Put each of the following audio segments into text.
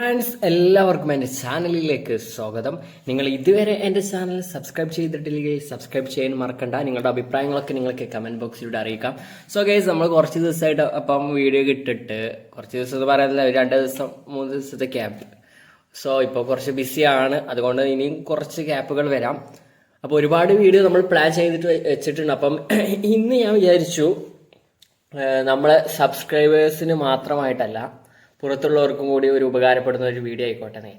Friends എല്ലാവർക്കും എന്റെ ചാനലിലേക്ക് സ്വാഗതം. നിങ്ങൾ ഇതുവരെ എന്റെ ചാനൽ സബ്സ്ക്രൈബ് ചെയ്തിട്ടില്ലെങ്കിൽ സബ്സ്ക്രൈബ് ചെയ്യാൻ മറക്കണ്ട. നിങ്ങളുടെ അഭിപ്രായങ്ങളൊക്കെ നിങ്ങൾക്ക് കമന്റ് ബോക്സിലൂടെ അറിയിക്കാം. സോ ഗൈസ് നമ്മൾ കുറച്ച് ദിവസമായിട്ട് അപ്പം വീഡിയോ കിട്ടിട്ട് കുറച്ച് ദിവസം എന്ന് പറയാനില്ല രണ്ട് ദിവസം മൂന്ന് ദിവസത്തെ ക്യാപ്പ് സോ ഇപ്പോൾ കുറച്ച് ബിസിയാണ് അതുകൊണ്ട് ഇനിയും കുറച്ച് ക്യാപ്പുകൾ വരാം. അപ്പോൾ ഒരുപാട് വീഡിയോ നമ്മൾ പ്ലാൻ ചെയ്തിട്ട് വെച്ചിട്ടുണ്ട്. അപ്പം ഇന്ന് ഞാൻ വിചാരിച്ചു നമ്മളെ സബ്സ്ക്രൈബേഴ്സിന് മാത്രമായിട്ടല്ല പുറത്തുള്ളവർക്കും കൂടി ഒരു ഉപകാരപ്പെടുന്ന ഒരു വീഡിയോ ആയിക്കോട്ടെ എന്ന്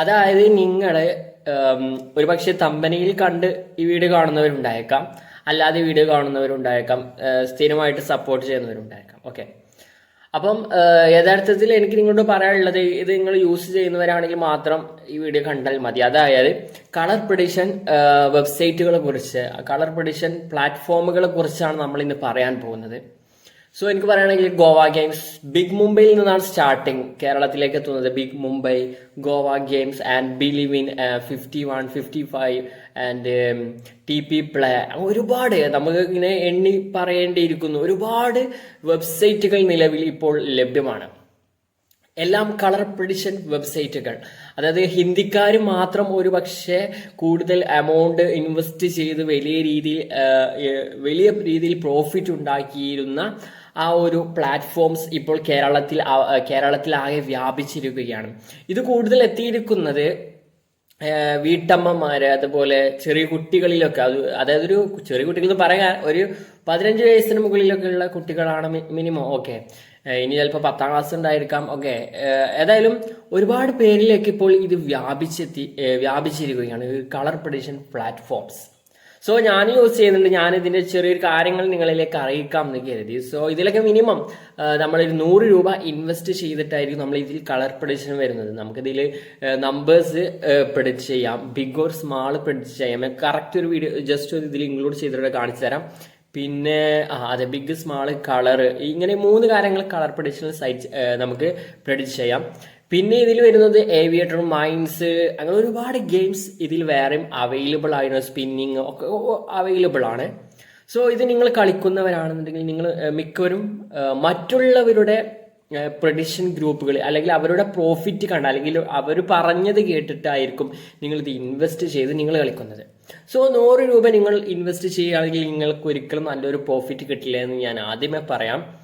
അതായത് നിങ്ങൾ ഒരുപക്ഷെ തമ്പനിയിൽ കണ്ട് ഈ വീഡിയോ കാണുന്നവരുണ്ടായേക്കാം. അല്ലാതെ വീഡിയോ കാണുന്നവരുണ്ടായേക്കാം. സ്ഥിരമായിട്ട് സപ്പോർട്ട് ചെയ്യുന്നവരുണ്ടായേക്കാം. ഓക്കെ അപ്പം യഥാർത്ഥത്തിൽ എനിക്ക് നിങ്ങളോട് പറയാനുള്ളത് ഇത് നിങ്ങൾ യൂസ് ചെയ്യുന്നവരാണെങ്കിൽ മാത്രം ഈ വീഡിയോ കണ്ടാൽ മതി. അതായത് കളർ പ്രഡിഷൻ വെബ്സൈറ്റുകളെ കുറിച്ച് കളർ പ്രഡിഷൻ പ്ലാറ്റ്ഫോമുകളെ കുറിച്ചാണ് നമ്മൾ ഇന്ന് പറയാൻ പോകുന്നത്. സോ എനിക്ക് പറയുകയാണെങ്കിൽ ഗോവ ഗെയിംസ് ബിഗ് മുംബൈയിൽ നിന്നാണ് സ്റ്റാർട്ടിങ്. കേരളത്തിലേക്ക് എത്തുന്നത് big Mumbai Goa games and believe in fifty one fifty five and T P play ഒരുപാട് നമുക്ക് ഇങ്ങനെ എണ്ണി പറയേണ്ടിയിരിക്കുന്നു. ഒരുപാട് വെബ്സൈറ്റുകൾ നിലവിൽ ഇപ്പോൾ ലഭ്യമാണ്. എല്ലാം കളർ പ്രഡിഷൻ വെബ്സൈറ്റുകൾ. അതായത് ഹിന്ദിക്കാർ മാത്രം ഒരു പക്ഷേ കൂടുതൽ എമൗണ്ട് ഇൻവെസ്റ്റ് ചെയ്ത് വലിയ രീതിയിൽ വലിയ രീതിയിൽ പ്രോഫിറ്റ് ഉണ്ടാക്കിയിരുന്ന ആ ഒരു പ്ലാറ്റ്ഫോംസ് ഇപ്പോൾ കേരളത്തിൽ കേരളത്തിലാകെ വ്യാപിച്ചിരിക്കുകയാണ്. ഇത് കൂടുതൽ എത്തിയിരിക്കുന്നത് വീട്ടമ്മമാര് അതുപോലെ ചെറിയ കുട്ടികളിലൊക്കെ. അത് അതായത് ഒരു ചെറിയ കുട്ടികൾ എന്ന് പറയാൻ ഒരു പതിനഞ്ച് വയസ്സിന് മുകളിലൊക്കെ ഉള്ള കുട്ടികളാണ് മിനിമം ഓക്കെ ഇനി ചിലപ്പോൾ പത്താം ക്ലാസ് ഉണ്ടായിരിക്കാം. ഓക്കെ ഏതായാലും ഒരുപാട് പേരിലേക്ക് ഇപ്പോൾ ഇത് വ്യാപിച്ചെത്തി വ്യാപിച്ചിരിക്കുകയാണ്. കളർ പ്രഡിഷൻ പ്ലാറ്റ്ഫോംസ് സോ ഞാൻ യൂസ് ചെയ്യുന്നുണ്ട്. ഞാൻ ഇതിന്റെ ചെറിയൊരു കാര്യങ്ങൾ നിങ്ങളിലേക്ക് അറിയിക്കാം എന്ന് കരുതി. സോ ഇതിലൊക്കെ മിനിമം നമ്മളൊരു നൂറ് രൂപ ഇൻവെസ്റ്റ് ചെയ്തിട്ടായിരിക്കും നമ്മൾ ഇതിൽ കളർ പ്രഡിഷൻ വരുന്നത്. നമുക്കിതിൽ നമ്പേഴ്സ് പ്രഡിക്റ്റ് ചെയ്യാം. ബിഗ് ഓർ സ്മാൾ പ്രഡിക്റ്റ് ചെയ്യാം. കറക്റ്റ് ഒരു വീഡിയോ ജസ്റ്റ് ഒരു ഇതിൽ ഇൻക്ലൂഡ് ചെയ്തിട്ട് കാണിച്ചു തരാം. പിന്നെ അതെ ബിഗ് സ്മാൾ കളർ ഇങ്ങനെ മൂന്ന് കാര്യങ്ങൾ കളർ പ്രഡിക്ഷണൽ സൈറ്റ് നമുക്ക് പ്രഡിക്റ്റ് ചെയ്യാം. പിന്നെ ഇതിൽ വരുന്നത് ഏവിയേറ്റർ മൈൻസ് അങ്ങനെ ഒരുപാട് ഗെയിംസ് ഇതിൽ വേറെയും അവൈലബിൾ ആയിരുന്നു. സ്പിന്നിങ് ഒക്കെ അവൈലബിൾ ആണ്. സോ ഇത് നിങ്ങൾ കളിക്കുന്നവരാണെന്നുണ്ടെങ്കിൽ നിങ്ങൾ മിക്കവരും മറ്റുള്ളവരുടെ പ്രഡിഷൻ ഗ്രൂപ്പുകൾ അല്ലെങ്കിൽ അവരുടെ പ്രോഫിറ്റ് കണ്ട് അല്ലെങ്കിൽ അവർ പറഞ്ഞത് കേട്ടിട്ടായിരിക്കും നിങ്ങൾ ഇത് ഇൻവെസ്റ്റ് ചെയ്ത് നിങ്ങൾ കളിക്കുന്നത്. സോ നൂറ് രൂപ നിങ്ങൾ ഇൻവെസ്റ്റ് ചെയ്യുകയാണെങ്കിൽ നിങ്ങൾക്ക് ഒരിക്കലും നല്ലൊരു പ്രോഫിറ്റ് കിട്ടില്ല എന്ന് ഞാൻ ആദ്യമേ പറയാം.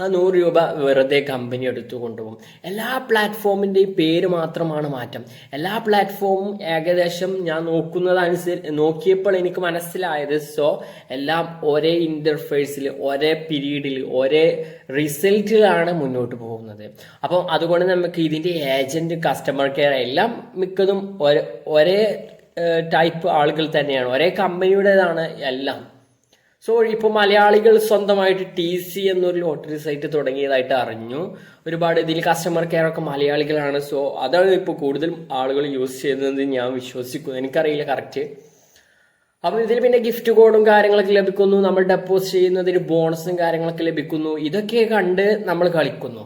ആ നൂറ് രൂപ വെറുതെ കമ്പനി എടുത്തു കൊണ്ടുപോകും. എല്ലാ പ്ലാറ്റ്ഫോമിന്റെയും പേര് മാത്രമാണ് മാറ്റം. എല്ലാ പ്ലാറ്റ്ഫോമും ഏകദേശം ഞാൻ നോക്കുന്നതനുസരിച്ച് നോക്കിയപ്പോൾ എനിക്ക് മനസ്സിലായത് സോ എല്ലാം ഒരേ ഇന്റർഫേസിൽ ഒരേ പീരീഡിൽ ഒരേ റിസൾട്ടിലാണ് മുന്നോട്ട് പോകുന്നത്. അപ്പം അതുകൊണ്ട് നമുക്ക് ഇതിന്റെ ഏജന്റ് കസ്റ്റമർ കെയർ എല്ലാം മിക്കതും ഒരേ ടൈപ്പ് ആളുകൾ തന്നെയാണ്. ഒരേ കമ്പനിയുടേതാണ് എല്ലാം. സോ ഇപ്പോൾ മലയാളികൾ സ്വന്തമായിട്ട് ടി സി എന്നൊരു ലോട്ടറി സൈറ്റ് തുടങ്ങിയതായിട്ട് അറിഞ്ഞു. ഒരുപാട് ഇതിൽ കസ്റ്റമർ കെയർ ഒക്കെ മലയാളികളാണ്. സോ അതാണ് ഇപ്പോൾ കൂടുതൽ ആളുകൾ യൂസ് ചെയ്യുന്നത് ഞാൻ വിശ്വസിക്കുന്നു. എനിക്കറിയില്ല കറക്റ്റ് അപ്പോൾ ഇതിൽ പിന്നെ ഗിഫ്റ്റ് കോഡും കാര്യങ്ങളൊക്കെ ലഭിക്കുന്നു. നമ്മൾ ഡെപ്പോസിറ്റ് ചെയ്യുന്നതിന് ബോണസും കാര്യങ്ങളൊക്കെ ലഭിക്കുന്നു. ഇതൊക്കെ കണ്ട് നമ്മൾ കളിക്കുന്നു.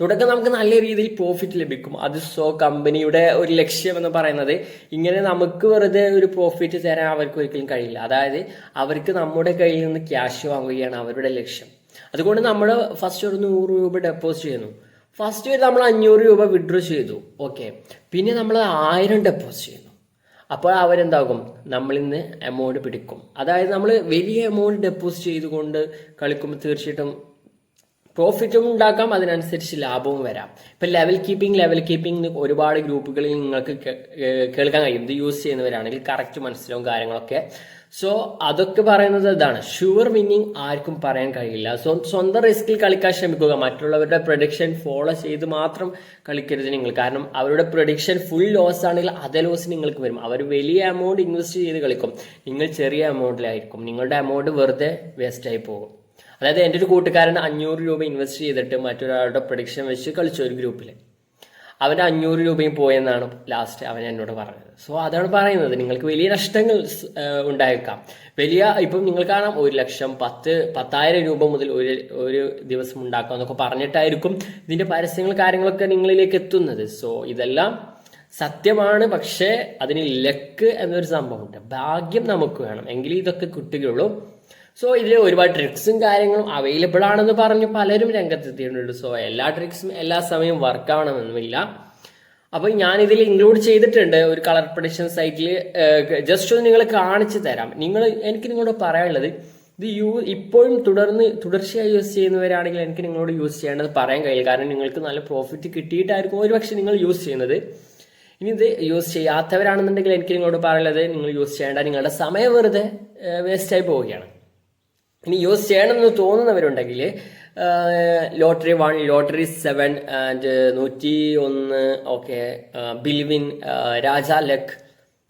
തുടക്കം നമുക്ക് നല്ല രീതിയിൽ പ്രോഫിറ്റ് ലഭിക്കും. അത് സോ കമ്പനിയുടെ ഒരു ലക്ഷ്യം എന്ന് പറയുന്നത് ഇങ്ങനെ നമുക്ക് വെറുതെ ഒരു പ്രോഫിറ്റ് തരാൻ അവർക്ക് ഒരിക്കലും കഴിയില്ല. അതായത് അവർക്ക് നമ്മുടെ കയ്യിൽ നിന്ന് ക്യാഷ് വാങ്ങുകയാണ് അവരുടെ ലക്ഷ്യം. അതുകൊണ്ട് നമ്മൾ ഫസ്റ്റ് ഒരു നൂറ് രൂപ ഡെപ്പോസിറ്റ് ചെയ്യുന്നു. ഫസ്റ്റ് വരെ നമ്മൾ അഞ്ഞൂറ് രൂപ വിഡ്രോ ചെയ്തു. ഓക്കെ പിന്നെ നമ്മൾ ആയിരം ഡെപ്പോസിറ്റ് ചെയ്യുന്നു. അപ്പോൾ അവരെന്താകും? നമ്മളിൽ നിന്ന് എമൗണ്ട് പിടിക്കും. അതായത് നമ്മൾ വലിയ എമൗണ്ട് ഡെപ്പോസിറ്റ് ചെയ്തുകൊണ്ട് കളിക്കുമ്പോൾ തീർച്ചയായിട്ടും പ്രോഫിറ്റും ഉണ്ടാക്കാം അതിനനുസരിച്ച് ലാഭവും വരാം. ഇപ്പം ലെവൽ കീപ്പിംഗ് ലെവൽ കീപ്പിംഗ് ഒരുപാട് ഗ്രൂപ്പുകളിൽ നിങ്ങൾക്ക് കേൾക്കാൻ കഴിയും. ഇത് യൂസ് ചെയ്യുന്നവരാണെങ്കിൽ കറക്റ്റ് മനസ്സിലാവും കാര്യങ്ങളൊക്കെ. സോ അതൊക്കെ പറയുന്നത് ഇതാണ്. ഷുവർ വിന്നിങ് ആർക്കും പറയാൻ കഴിയില്ല. സോ സ്വന്തം റിസ്കിൽ കളിക്കാൻ ശ്രമിക്കുക. മറ്റുള്ളവരുടെ പ്രൊഡിക്ഷൻ ഫോളോ ചെയ്ത് മാത്രം കളിക്കരുത് നിങ്ങൾ. കാരണം അവരുടെ പ്രൊഡിക്ഷൻ ഫുൾ ലോസ് ആണെങ്കിൽ അതേ ലോസ് നിങ്ങൾക്ക് വരും. അവർ വലിയ എമൗണ്ട് ഇൻവെസ്റ്റ് ചെയ്ത് കളിക്കും. നിങ്ങൾ ചെറിയ എമൗണ്ടിലായിരിക്കും നിങ്ങളുടെ എമൗണ്ട് വെറുതെ വേസ്റ്റ് ആയി പോകും. അതായത് എന്റെ ഒരു കൂട്ടുകാരൻ അഞ്ഞൂറ് രൂപ ഇൻവെസ്റ്റ് ചെയ്തിട്ട് മറ്റൊരാളുടെ പ്രൊഡിക്ഷൻ വെച്ച് കളിച്ചു ഒരു ഗ്രൂപ്പിൽ അവന്റെ അഞ്ഞൂറ് രൂപയും പോയെന്നാണ് ലാസ്റ്റ് അവൻ എന്നോട് പറഞ്ഞത്. സോ അതാണ് പറയുന്നത്. നിങ്ങൾക്ക് വലിയ നഷ്ടങ്ങൾ ഉണ്ടായേക്കാം. വലിയ ഇപ്പം നിങ്ങൾ കാണാം ഒരു ലക്ഷം പത്ത് പത്തായിരം രൂപ മുതൽ ഒരു ഒരു ദിവസം ഉണ്ടാക്കാം എന്നൊക്കെ പറഞ്ഞിട്ടായിരിക്കും ഇതിന്റെ പരസ്യങ്ങൾ കാര്യങ്ങളൊക്കെ നിങ്ങളിലേക്ക് എത്തുന്നത്. സോ ഇതെല്ലാം സത്യമാണ്. പക്ഷേ അതിന് ലക്ക് എന്നൊരു സംഭവമുണ്ട്. ഭാഗ്യം നമുക്ക് വേണം. എങ്കിലും ഇതൊക്കെ കിട്ടുകയുള്ളൂ. സോ ഇതിൽ ഒരുപാട് ട്രിക്സും കാര്യങ്ങളും അവൈലബിൾ ആണെന്ന് പറഞ്ഞ് പലരും രംഗത്തെത്തിയിട്ടുണ്ട്. സോ എല്ലാ ട്രിക്സും എല്ലാ സമയവും വർക്ക് ആവണമെന്നില്ല. അപ്പൊ ഞാൻ ഇതിൽ ഇൻക്ലൂഡ് ചെയ്തിട്ടുണ്ട് ഒരു കളർ പ്രൊഡിക്ഷൻ സൈറ്റിൽ ജസ്റ്റ് ഒന്ന് നിങ്ങൾ കാണിച്ചു തരാം. നിങ്ങൾ എനിക്ക് നിങ്ങളോട് പറയാനുള്ളത് ഇത് യൂ ഇപ്പോഴും തുടർന്ന് തുടർച്ചയായി യൂസ് ചെയ്യുന്നവരാണെങ്കിൽ എനിക്ക് നിങ്ങളോട് യൂസ് ചെയ്യേണ്ടത് പറയാൻ കഴിയില്ല. കാരണം നിങ്ങൾക്ക് നല്ല പ്രോഫിറ്റ് കിട്ടിയിട്ടായിരിക്കും ഒരുപക്ഷെ നിങ്ങൾ യൂസ് ചെയ്യുന്നത്. ഇനി ഇത് യൂസ് ചെയ്യാത്തവരാണെന്നുണ്ടെങ്കിൽ എനിക്ക് നിങ്ങളോട് പറയുന്നത് നിങ്ങൾ യൂസ് ചെയ്യേണ്ട നിങ്ങളുടെ സമയം വെറുതെ വേസ്റ്റായി പോവുകയാണ്. ഇനി യൂസ് ചെയ്യണമെന്ന് തോന്നുന്നവരുണ്ടെങ്കിൽ lottery one lottery seven and നൂറ്റി ഒന്ന് ഓക്കെ ബിൽവിൻ രാജ ലക്ക്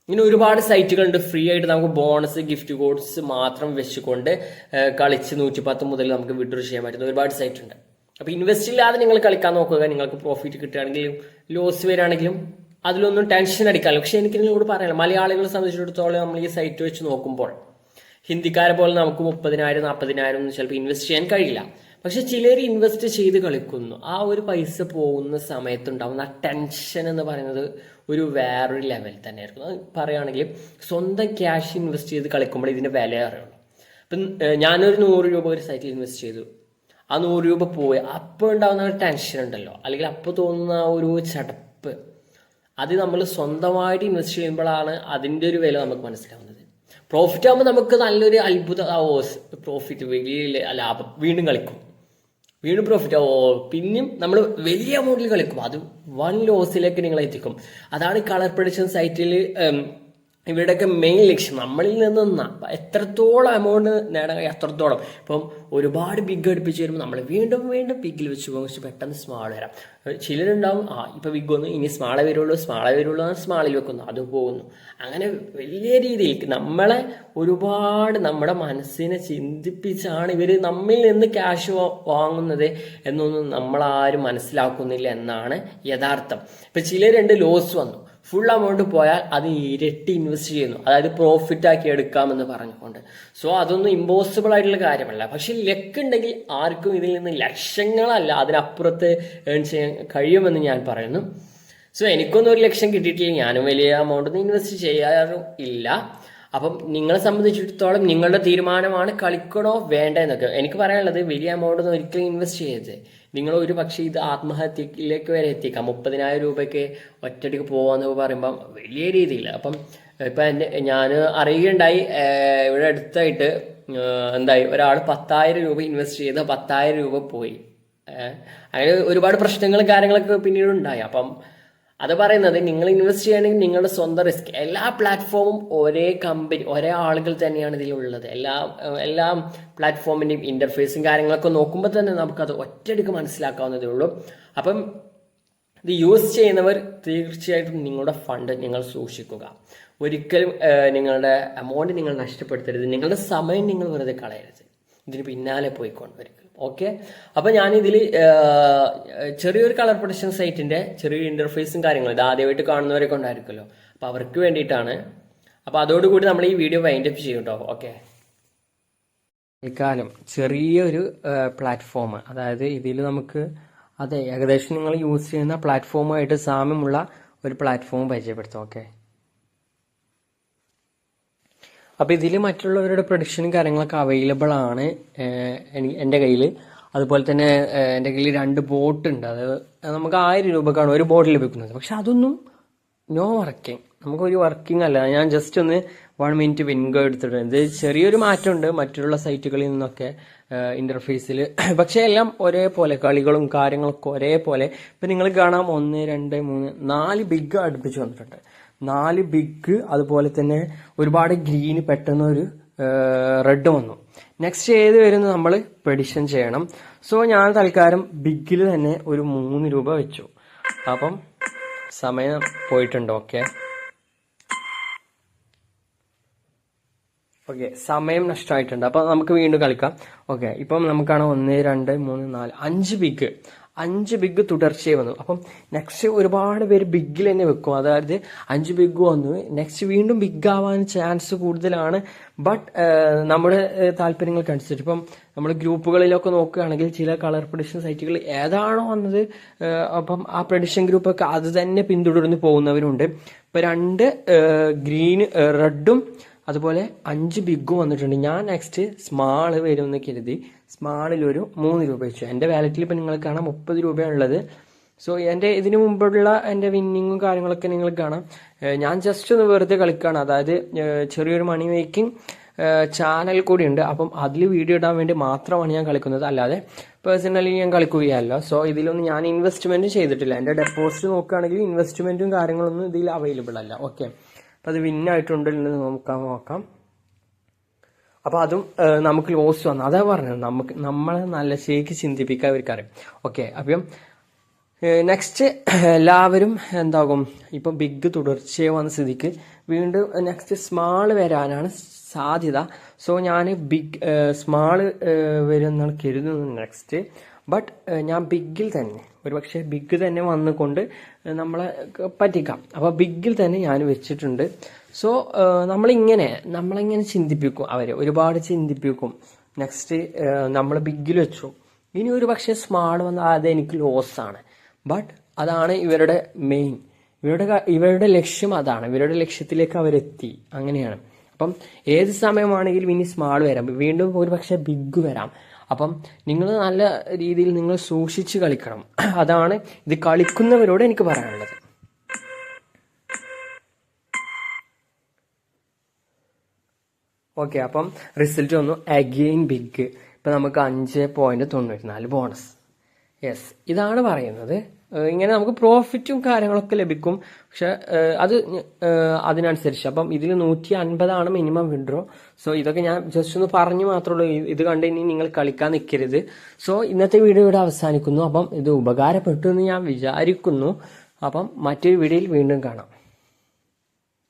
ഇങ്ങനെ ഒരുപാട് സൈറ്റുകളുണ്ട്. ഫ്രീ ആയിട്ട് നമുക്ക് ബോണസ് ഗിഫ്റ്റ് കോഡ്സ് മാത്രം വെച്ചുകൊണ്ട് കളിച്ച് നൂറ്റി പത്ത് മുതൽ നമുക്ക് വിഡ്രോ ചെയ്യാൻ പറ്റുന്ന ഒരുപാട് സൈറ്റ് ഉണ്ട് അപ്പോൾ ഇൻവെസ്റ്റ് ഇല്ലാതെ നിങ്ങൾ കളിക്കാൻ നോക്കുക. നിങ്ങൾക്ക് പ്രോഫിറ്റ് കിട്ടുകയാണെങ്കിലും ലോസ് വരികയാണെങ്കിലും അതിലൊന്നും ടെൻഷൻ അടിക്കാമല്ലോ പക്ഷെ എനിക്ക് നിങ്ങളോട് പറയാം മലയാളികളെ സംബന്ധിച്ചിടത്തോളം നമ്മൾ ഈ സൈറ്റ് വെച്ച് നോക്കുമ്പോൾ ഹിന്ദിക്കാരെ പോലെ നമുക്ക് മുപ്പതിനായിരം നാൽപ്പതിനായിരം ഒന്നും ചിലപ്പോൾ ഇൻവെസ്റ്റ് ചെയ്യാൻ കഴിയില്ല. പക്ഷെ ചിലർ ഇൻവെസ്റ്റ് ചെയ്ത് കളിക്കുന്നു. ആ ഒരു പൈസ പോകുന്ന സമയത്തുണ്ടാവുന്ന ആ ടെൻഷൻ എന്ന് പറയുന്നത് ഒരു വേറൊരു ലെവൽ തന്നെയായിരിക്കും. അത് പറയുകയാണെങ്കിൽ സ്വന്തം ക്യാഷ് ഇൻവെസ്റ്റ് ചെയ്ത് കളിക്കുമ്പോൾ ഇതിന്റെ വില അറിയുള്ളൂ അപ്പം ഞാനൊരു നൂറ് രൂപ ഒരു സൈറ്റിൽ ഇൻവെസ്റ്റ് ചെയ്തു. ആ നൂറ് രൂപ പോയി. അപ്പോൾ ഉണ്ടാകുന്ന ഒരു ടെൻഷൻ ഉണ്ടല്ലോ. അല്ലെങ്കിൽ അപ്പോൾ തോന്നുന്ന ആ ഒരു ചടപ്പ്. അത് നമ്മൾ സ്വന്തമായിട്ട് ഇൻവെസ്റ്റ് ചെയ്യുമ്പോഴാണ് അതിന്റെ ഒരു വില നമുക്ക് മനസ്സിലാവുന്നത്. പ്രോഫിറ്റ് ആകുമ്പോൾ നമുക്ക് നല്ലൊരു അത്ഭുത പ്രോഫിറ്റ് വലിയ ലാഭം വീണ്ടും കളിക്കും. വീണ്ടും പ്രോഫിറ്റ് ഓ പിന്നെയും നമ്മൾ വലിയ എമൗണ്ടിൽ കളിക്കും. അത് വൺ ലോസിലേക്ക് നിങ്ങൾ എത്തിക്കും. അതാണ് കളർ പ്രൊഡക്ഷൻ സൈറ്റിൽ ഇവരുടെയൊക്കെ മെയിൻ ലക്ഷ്യം നമ്മളിൽ നിന്ന് എത്രത്തോളം എമൗണ്ട് നേടാൻ കഴിയും അത്രത്തോളം. ഇപ്പം ഒരുപാട് ബിഗ് അടുപ്പിച്ച് വരുമ്പോൾ നമ്മൾ വീണ്ടും വീണ്ടും ബിഗിൽ വെച്ച് പോകും പെട്ടെന്ന് സ്മാൾ വരാം. ചിലരുണ്ടാവും ആ ഇപ്പം ബിഗ് വന്നു ഇനി സ്മാളെ വരുള്ളൂ സ്മാളെ വരുള്ളൂ സ്മാളിൽ വെക്കുന്നു അത് പോകുന്നു. അങ്ങനെ വലിയ രീതിയിൽ നമ്മളെ ഒരുപാട് നമ്മുടെ മനസ്സിനെ ചിന്തിപ്പിച്ചാണ് ഇവർ നമ്മിൽ നിന്ന് ക്യാഷ് വാങ്ങുന്നത് എന്നൊന്നും നമ്മളാരും മനസ്സിലാക്കുന്നില്ല എന്നാണ് യഥാർത്ഥം. ഇപ്പം ചിലരുണ്ട് ലോസ് വന്നു. ഫുൾ എമൗണ്ട് പോയാൽ അത് ഇരട്ടി ഇൻവെസ്റ്റ് ചെയ്യുന്നു. അതായത് പ്രോഫിറ്റ് ആക്കി എടുക്കാമെന്ന് പറഞ്ഞുകൊണ്ട്. സോ അതൊന്നും ഇമ്പോസിബിൾ ആയിട്ടുള്ള കാര്യമല്ല. പക്ഷെ ലക്ക് ഉണ്ടെങ്കിൽ ആർക്കും ഇതിൽ നിന്ന് ലക്ഷങ്ങളല്ല അതിനപ്പുറത്ത് ഏൺ ചെയ്യാൻ കഴിയുമെന്ന് ഞാൻ പറയുന്നു. സോ എനിക്കൊന്നും ഒരു ലക്ഷം കിട്ടിയിട്ടില്ല. ഞാനും വലിയ എമൗണ്ട് ഒന്നും ഇൻവെസ്റ്റ് ചെയ്യാറും ഇല്ല. അപ്പം നിങ്ങളെ സംബന്ധിച്ചിടത്തോളം നിങ്ങളുടെ തീരുമാനമാണ് കളിക്കണോ വേണ്ട എന്നൊക്കെ. എനിക്ക് പറയാനുള്ളത് വലിയ എമൗണ്ട് ഒന്നും ഒരിക്കലും ഇൻവെസ്റ്റ് ചെയ്യരുത്. നിങ്ങൾ ഒരു പക്ഷേ ഇത് ആത്മഹത്യയിലേക്ക് വരെ എത്തിക്കാം മുപ്പതിനായിരം രൂപയ്ക്ക് ഒറ്റയടിക്ക് പോകാന്ന് പറയുമ്പം വലിയ രീതിയിൽ അപ്പം ഇപ്പം എന്റെ ഞാൻ അറിയുകയുണ്ടായി ഇവിടെ അടുത്തായിട്ട് എന്തായി ഒരാൾ പത്തായിരം രൂപ ഇൻവെസ്റ്റ് ചെയ്ത് പത്തായിരം രൂപ പോയി. അങ്ങനെ ഒരുപാട് പ്രശ്നങ്ങളും കാര്യങ്ങളൊക്കെ പിന്നീട് ഉണ്ടായി അപ്പം അത് പറയുന്നത് നിങ്ങൾ ഇൻവെസ്റ്റ് ചെയ്യണമെങ്കിൽ നിങ്ങളുടെ സ്വന്തം റിസ്ക് എല്ലാ പ്ലാറ്റ്ഫോമും ഒരേ കമ്പനി ഒരേ ആളുകൾ തന്നെയാണ് ഇതിലുള്ളത്. എല്ലാ എല്ലാ പ്ലാറ്റ്ഫോമിന്റെയും ഇന്റർഫേസും കാര്യങ്ങളൊക്കെ നോക്കുമ്പോൾ തന്നെ നമുക്കത് ഒറ്റയടിക്ക് മനസ്സിലാക്കാവുന്നതേ ഉള്ളൂ. അപ്പം ഇത് യൂസ് ചെയ്യുന്നവർ തീർച്ചയായിട്ടും നിങ്ങളുടെ ഫണ്ട് നിങ്ങൾ സൂക്ഷിക്കുക. ഒരിക്കലും നിങ്ങളുടെ എമൗണ്ട് നിങ്ങൾ നഷ്ടപ്പെടുത്തരുത്. നിങ്ങളുടെ സമയം നിങ്ങൾ വെറുതെ കളയരുത്. ഇതിന് പിന്നാലെ പോയിക്കൊണ്ടിരിക്കും ഓക്കെ അപ്പൊ ഞാനിതിൽ ചെറിയൊരു കളർ പ്രൊഡക്ഷൻ സൈറ്റിന്റെ ചെറിയൊരു ഇന്റർഫേസും കാര്യങ്ങളും ഇത് ആദ്യമായിട്ട് കാണുന്നവരൊക്കെ ഉണ്ടായിരിക്കുമല്ലോ. അപ്പൊ അവർക്ക് വേണ്ടിയിട്ടാണ്. അപ്പൊ അതോടുകൂടി നമ്മൾ ഈ വീഡിയോ വൈൻഡ് അപ്പ് ചെയ്യും കേട്ടോ ഓക്കെ തൽക്കാലം ചെറിയൊരു പ്ലാറ്റ്ഫോം അതായത് ഇതിൽ നമുക്ക് അതെ ഏകദേശം നിങ്ങൾ യൂസ് ചെയ്യുന്ന പ്ലാറ്റ്ഫോമുമായിട്ട് സാമ്യമുള്ള ഒരു പ്ലാറ്റ്ഫോം പരിചയപ്പെടുത്തും. ഓക്കെ അപ്പൊ ഇതിൽ മറ്റുള്ളവരുടെ പ്രൊഡിക്ഷനും കാര്യങ്ങളൊക്കെ അവൈലബിൾ ആണ് എന്റെ കയ്യിൽ അതുപോലെ തന്നെ എന്റെ കയ്യിൽ രണ്ട് ബോട്ട് ഉണ്ട്. അത് നമുക്ക് ആയിരം രൂപക്കാണ് ഒരു ബോട്ട് ലഭിക്കുന്നത് പക്ഷെ അതൊന്നും നോ വർക്കിംഗ് നമുക്കൊരു വർക്കിംഗ് അല്ല. ഞാൻ ജസ്റ്റ് ഒന്ന് വൺ മിനിറ്റ് വിൻഗോ എടുത്തിട്ടുണ്ട്. ഇത് ചെറിയൊരു മാറ്റമുണ്ട് മറ്റുള്ള സൈറ്റുകളിൽ നിന്നൊക്കെ ഇന്റർഫേസിൽ പക്ഷേ എല്ലാം ഒരേപോലെ കളികളും കാര്യങ്ങളൊക്കെ ഒരേപോലെ. ഇപ്പം നിങ്ങൾ കാണാം ഒന്ന് രണ്ട് മൂന്ന് നാല് ബിഗ് അടുപ്പിച്ച് വന്നിട്ടുണ്ട്. നാല് ബിഗ് അതുപോലെ തന്നെ ഒരുപാട് ഗ്രീന് പെട്ടെന്ന് ഒരു റെഡ് വന്നു. നെക്സ്റ്റ് ഏത് വരുന്നത് നമ്മൾ പ്രഡിഷൻ ചെയ്യണം. സോ ഞാൻ തൽക്കാലം ബിഗിൽ തന്നെ ഒരു മൂന്ന് രൂപ വെച്ചു. അപ്പം സമയം പോയിട്ടുണ്ട് ഓക്കെ ഓക്കെ സമയം നഷ്ടമായിട്ടുണ്ട്. അപ്പൊ നമുക്ക് വീണ്ടും കളിക്കാം. ഓക്കെ ഇപ്പം നമുക്കാണ് ഒന്ന് രണ്ട് മൂന്ന് നാല് അഞ്ച് ബിഗ് അഞ്ച് ബിഗ് തുടർച്ചയായി വന്നു. അപ്പം നെക്സ്റ്റ് ഒരുപാട് പേര് ബിഗിൽ തന്നെ വെക്കും. അതായത് അഞ്ച് ബിഗ് വന്നു. നെക്സ്റ്റ് വീണ്ടും ബിഗ് ആവാൻ ചാൻസ് കൂടുതലാണ്. ബട്ട് നമ്മുടെ താല്പര്യങ്ങൾക്ക് താല്പര്യങ്ങൾക്കനുസരിച്ച്. ഇപ്പം നമ്മൾ ഗ്രൂപ്പുകളിലൊക്കെ നോക്കുകയാണെങ്കിൽ ചില കളർ പ്രൊഡിക്ഷൻ സൈറ്റുകൾ ഏതാണോ വന്നത് അപ്പം ആ പ്രൊഡിക്ഷൻ ഗ്രൂപ്പൊക്കെ അത് തന്നെ പിന്തുടർന്ന് പോകുന്നവരുണ്ട്. ഇപ്പൊ രണ്ട് ഗ്രീൻ റെഡും അതുപോലെ അഞ്ച് ബിഗ് വന്നിട്ടുണ്ട്. ഞാൻ നെക്സ്റ്റ് സ്മാൾ വരും എന്ന് കരുതി സ്മാളിൽ ഒരു മൂന്ന് രൂപ വെച്ചു. എന്റെ വാലറ്റിൽ ഇപ്പം നിങ്ങൾ കാണാം മുപ്പത് രൂപയാണുള്ളത്. സോ എന്റെ ഇതിനു മുമ്പുള്ള എന്റെ വിന്നിങ്ങും കാര്യങ്ങളൊക്കെ നിങ്ങൾ കാണാം. ഞാൻ ജസ്റ്റ് ഒന്ന് വെറുതെ കളിക്കുകയാണ് അതായത് ചെറിയൊരു മണി മേക്കിംഗ് ചാനൽ കൂടി ഉണ്ട്. അപ്പം അതിൽ വീഡിയോ ഇടാൻ വേണ്ടി മാത്രമാണ് ഞാൻ കളിക്കുന്നത്. അല്ലാതെ പേഴ്സണലി ഞാൻ കളിക്കുകയല്ല. സോ ഇതിലൊന്നും ഞാൻ ഇൻവെസ്റ്റ്മെന്റും ചെയ്തിട്ടില്ല. എന്റെ ഡെപ്പോസിറ്റ് നോക്കുകയാണെങ്കിൽ ഇൻവെസ്റ്റ്മെന്റും കാര്യങ്ങളൊന്നും ഇതിൽ അവൈലബിൾ അല്ല. ഓക്കെ അപ്പം അത് വിന്നായിട്ടുണ്ട് നമുക്ക് നോക്കാം. അപ്പോൾ അതും നമുക്ക് ലോസ് വന്നു. അതാ പറഞ്ഞത്. നമുക്ക് നമ്മളെ നല്ല ശരിക്ക് ചിന്തിപ്പിക്കാൻ അവർക്കറിയാം ഓക്കെ അപ്പം നെക്സ്റ്റ് എല്ലാവരും എന്താകും? ഇപ്പം ബിഗ് തുടർച്ചയെ വന്ന സ്ഥിതിക്ക് വീണ്ടും നെക്സ്റ്റ് സ്മാൾ വരാനാണ് സാധ്യത. സോ ഞാൻ ബിഗ് സ്മാൾ വരുമെന്നാണ് കരുതുന്നു നെക്സ്റ്റ് ബട്ട് ഞാൻ ബിഗിൽ തന്നെ. ഒരുപക്ഷെ ബിഗ് തന്നെ വന്നുകൊണ്ട് നമ്മളെ പറ്റിക്കാം. അപ്പോൾ ബിഗിൽ തന്നെ ഞാൻ വെച്ചിട്ടുണ്ട്. സോ നമ്മളിങ്ങനെ നമ്മളിങ്ങനെ ചിന്തിപ്പിക്കും അവരെ. ഒരുപാട് ചിന്തിപ്പിക്കും. നെക്സ്റ്റ് നമ്മൾ ബിഗിൽ വെച്ചു. ഇനി ഒരു പക്ഷേ സ്മാൾ വന്നാൽ അത് എനിക്ക് ലോസ് ആണ്. ബട്ട് അതാണ് ഇവരുടെ മെയിൻ ഇവരുടെ ഇവരുടെ ലക്ഷ്യം അതാണ്. ഇവരുടെ ലക്ഷ്യത്തിലേക്ക് അവരെത്തി. അങ്ങനെയാണ്. അപ്പം ഏത് സമയമാണെങ്കിലും ഇനി സ്മാൾ വരാം. വീണ്ടും ഒരു പക്ഷേ ബിഗ് വരാം. അപ്പം നിങ്ങൾ നല്ല രീതിയിൽ നിങ്ങൾ സൂക്ഷിച്ച് കളിക്കണം. അതാണ് ഇത് കളിക്കുന്നവരോട് എനിക്ക് പറയാനുള്ളത്. ഓക്കെ അപ്പം റിസൾട്ട് വന്നു അഗെയിൻ ബിഗ് ഇപ്പം നമുക്ക് അഞ്ച് പോയിന്റ് തൊണ്ണൂറ്റി നാല് ബോണസ് യെസ് ഇതാണ് പറയുന്നത് ഇങ്ങനെ നമുക്ക് പ്രോഫിറ്റും കാര്യങ്ങളൊക്കെ ലഭിക്കും. പക്ഷെ അത് അതിനനുസരിച്ച്. അപ്പം ഇതിൽ നൂറ്റി അൻപതാണ് മിനിമം വിഡ്രോ സോ ഇതൊക്കെ ഞാൻ ജസ്റ്റ് ഒന്ന് പറഞ്ഞു മാത്രമേ ഉള്ളൂ. ഇത് കണ്ട് ഇനി നിങ്ങൾ കളിക്കാൻ നിൽക്കരുത്. സോ ഇന്നത്തെ വീഡിയോ ഇവിടെ അവസാനിക്കുന്നു. അപ്പം ഇത് ഉപകാരപ്പെട്ടു എന്ന് ഞാൻ വിചാരിക്കുന്നു. അപ്പം മറ്റൊരു വീഡിയോയിൽ വീണ്ടും കാണാം.